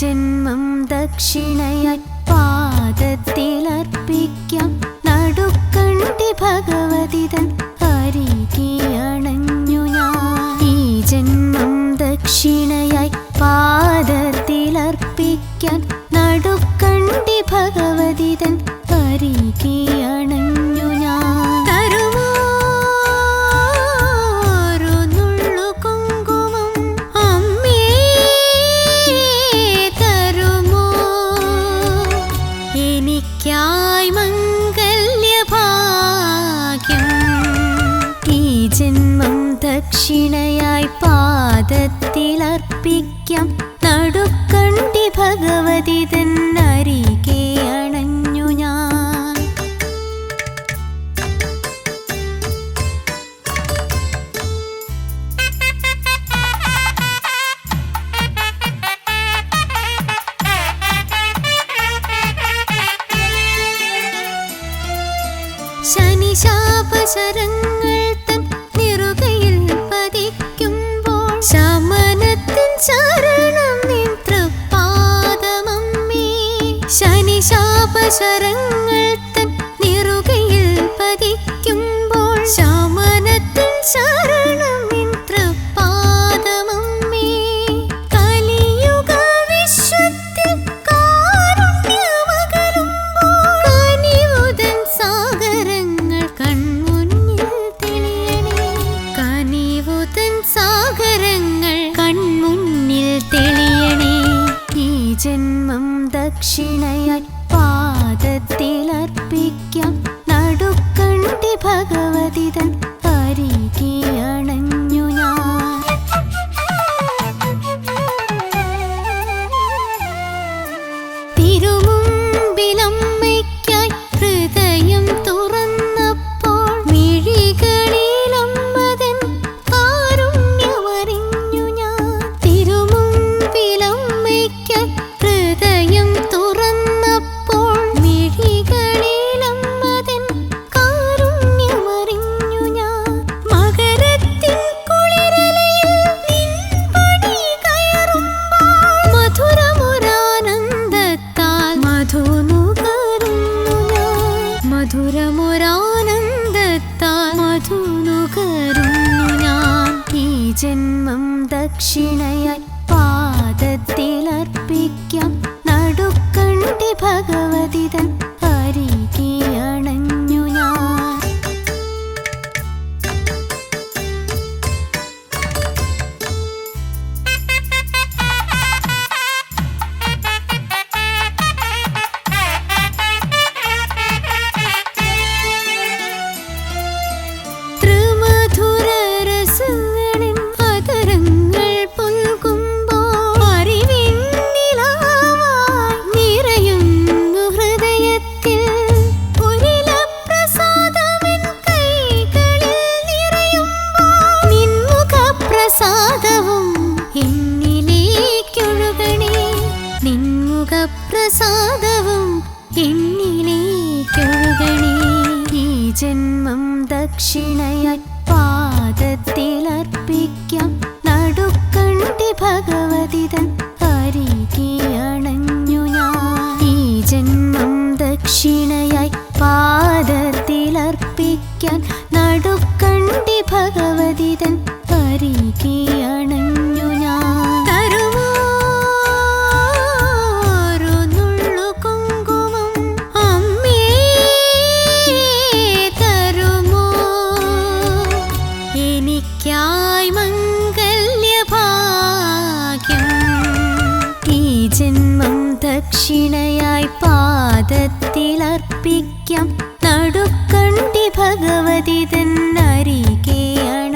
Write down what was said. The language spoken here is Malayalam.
ജന്മം ദക്ഷിണയത്പാദത്തിലർപ്പിക്കാം. നടുക്കണ്ടി ഭഗവതി തൻ അരികെ അണഞ്ഞു ഞാൻ. ഈ ജന്മം ദക്ഷിണയായി പാദത്തിലർപ്പിക്കാൻ നടുക്കണ്ടി ഭഗവതി തൻ പാദത്തിലർപ്പിക്കാം നടുക്കണ്ടി ഭഗവതി തന്നരികെ അണഞ്ഞു ഞാൻ. ശനിശാപശരങ്ങൾ തൻ ശനിശാപശരങ്ങൾ തൻ നിറുകയിൽ പതിക്കുമ്പോൾ ശാമനത്തിൽ ശരണം ദക്ഷിണയായി പാദത്തിലർപ്പിക്കാം നടുക്കണ്ടി ഭഗവതി ജന്മം ദക്ഷിണയായി പാദത്തിലർപ്പിക്കാം നടുക്കണ്ടി ഭഗവതി എന്നിലേക്കൊഴുകണേ ഈ ജന്മം ദക്ഷിണയായി പാദത്തിലർപ്പിക്കാം നടുക്കണ്ടി ഭഗവതി തൻ അരികെ അണഞ്ഞു ഞാൻ. ഈ ജന്മം ദക്ഷിണയായി എനിക്കായി മംഗല്യഭാഗ്യം. ഈ ജന്മം ദക്ഷിണയായി പാദത്തിലർപ്പിക്കാം. നടുക്കണ്ടി ഭഗവതി തന്നരികെയാണ്